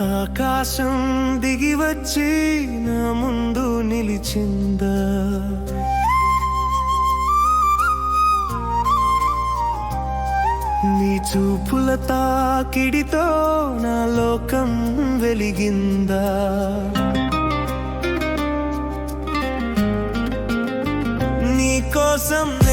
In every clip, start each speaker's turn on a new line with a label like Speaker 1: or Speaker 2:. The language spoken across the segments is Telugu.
Speaker 1: ఆకాశం దిగి వచ్చి నా ముందు నిలిచిందా? నీ చూపుల తాకిడితో నా లోకం వెలిగిందా? నీ కోసం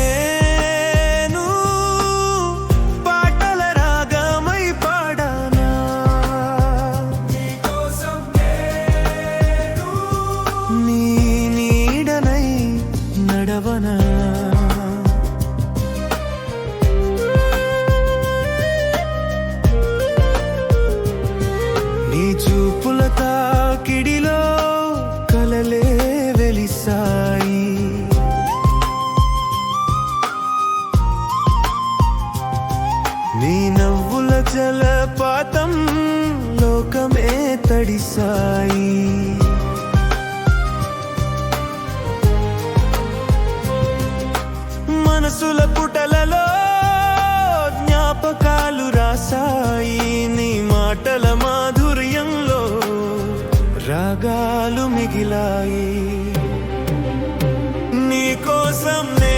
Speaker 1: చూపుల తాకిడిలో కలలే వెలిసాయి. నీ నవ్వుల జలపాతం లోకమే తడిసాయి. మనసుల పుటల క్షణగాలు మిగిలాయి. నీకోసం నే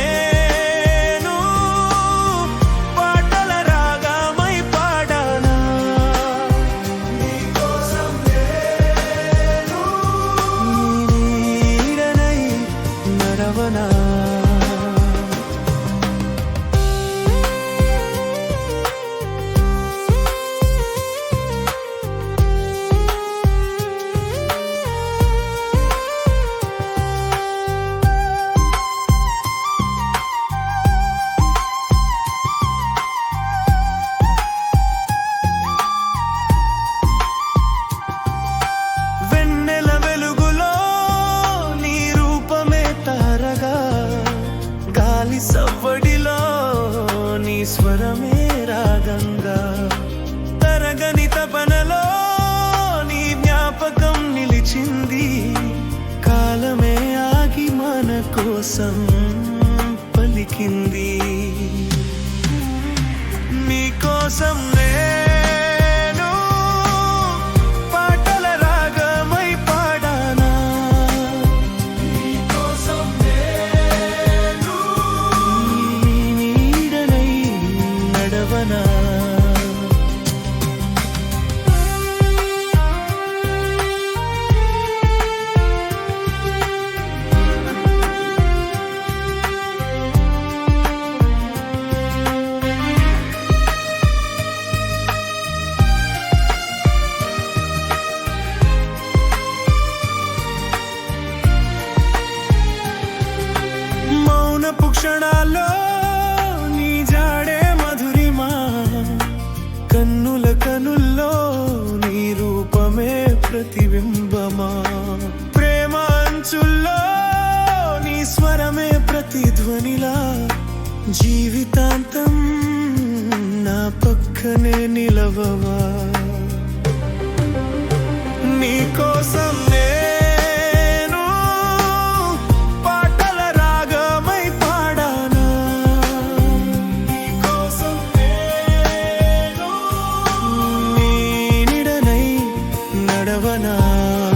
Speaker 1: కోసం పలికింది. మీకోసం మౌనపు క్షణాల్లో నీ జాడే మధురిమా? కన్నుల కనుల్లో నీ రూపమే ప్రతిబింబమా? ప్రేమ అంచుల్లో నీ స్వరమే ప్రతిధ్వనిలా? జీవితాంతం నా పక్కనే నిలవవా? enough.